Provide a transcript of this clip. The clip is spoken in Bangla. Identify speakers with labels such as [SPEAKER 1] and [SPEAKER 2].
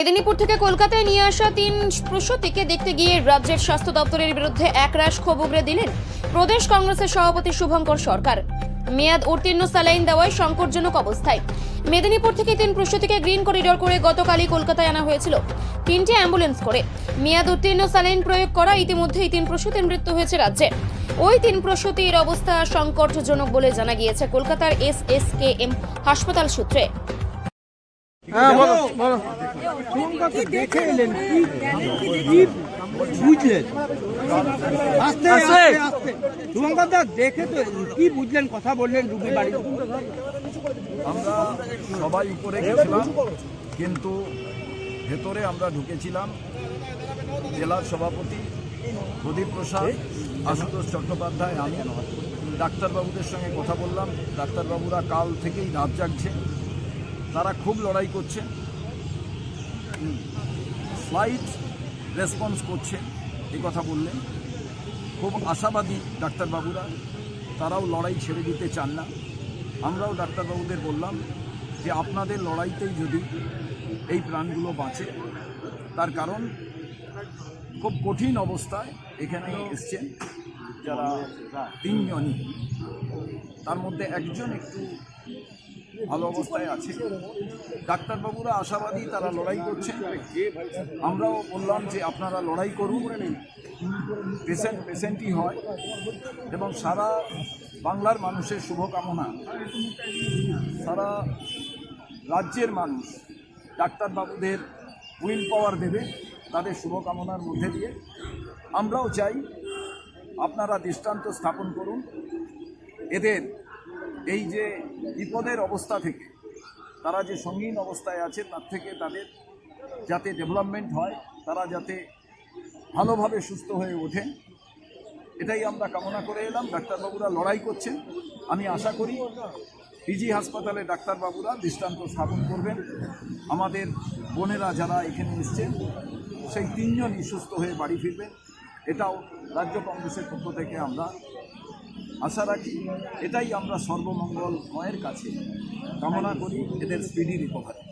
[SPEAKER 1] মেদিনীপুর থেকে কলকাতায় নিয়ে আসা তিন প্রসূতিকে দেখতে গিয়ে রাজ্যের স্বাস্থ্য দপ্তরের বিরুদ্ধে একরাশ ক্ষোভ উগরে দিলেন প্রদেশ কংগ্রেসের সভাপতি শুভঙ্কর সরকার। মেয়াদ উত্তীর্ণ স্যালাইন দেওয়ায় সংকটজনক অবস্থায়। মেদিনীপুর থেকে তিন প্রসূতিকে গ্রিন করিডোর করে গতকালই কলকাতায় আনা হয়েছিল। তিনটি অ্যাম্বুলেন্স করে। মেয়াদ উত্তীর্ণ স্যালাইন প্রয়োগ করা ইতিমধ্যেই তিন প্রসূতির মৃত্যু হয়েছে রাজ্যে। ওই তিন প্রসূতির অবস্থা সংকটজনক বলে জানা গিয়েছে কলকাতার এস এস কে এম হাসপাতাল সূত্রে।
[SPEAKER 2] হ্যাঁ বলো বলো।
[SPEAKER 3] শুভঙ্করকে দেখে এলেন? কি কি বুঝলেন? আস্তে
[SPEAKER 2] আস্তে।
[SPEAKER 3] আস্তে আস্তে। শুভঙ্কর দেখে তো কি বুঝলেন? কথা বললেন রুগী বাড়ি।
[SPEAKER 4] আমরা সবাই উপরে গেছিলাম কিন্তু ভেতরে আমরা ঢুকেছিলাম জেলার সভাপতি প্রদীপ প্রসাদ আশুতোষ চট্টোপাধ্যায় আমি। ডাক্তারবাবুদের সঙ্গে কথা বললাম। ডাক্তারবাবুরা কাল থেকেই রাত জাগছে। তারা খুব লড়াই করছে। ফ্লাইট রেসপন্স করছে এই কথা বললেন খুব আশাবাদী ডাক্তারবাবুরা, তারাও লড়াই ছেড়ে দিতে চান না। আমরাও ডাক্তারবাবুদের বললাম যে, আপনাদের লড়াইতেই যদি এই প্রাণগুলো বাঁচে, তার কারণ খুব কঠিন অবস্থায় এখানে এসছেন যারা তিনজনই। তার মধ্যে একজন একটু ভালো অবস্থায় আছে। ডাক্তারবাবুরা আশাবাদী তারা লড়াই করছেন আমরাও বললাম যে আপনারা লড়াই করুন। পেশেন্ট, পেশেন্টই হয়। এবং সারা বাংলার মানুষের শুভকামনা। সারা রাজ্যের মানুষ ডাক্তারবাবুদের উইল পাওয়ার দেবে তাদের শুভকামনার মধ্যে দিয়ে। আমরাও চাই আপনারা দৃষ্টান্ত স্থাপন করুন। এদের এই যে বিপদের অবস্থা থেকে, তারা যে সঙ্গীন অবস্থায় আছে তার থেকে তাদের যাতে ডেভেলপমেন্ট হয়, তারা যাতে ভালোভাবে সুস্থ হয়ে ওঠে এটাই আমরা কামনা করে এলাম। ডাক্তারবাবুরা লড়াই করছেন। আমি আশা করি পিজি হাসপাতালে ডাক্তারবাবুরা দৃষ্টান্ত স্থাপন করবেন। আমাদের বোনেরা যারা এখানে এসছেন, সেই তিনজনই সুস্থ হয়ে বাড়ি ফিরবেন। এটাও রাজ্য কংগ্রেসের পক্ষ থেকে আমরা আশা রাখি এটাই আমরা সর্বমঙ্গল ময়ের কাছে কামনা করি এদের স্পিডি রিকভারি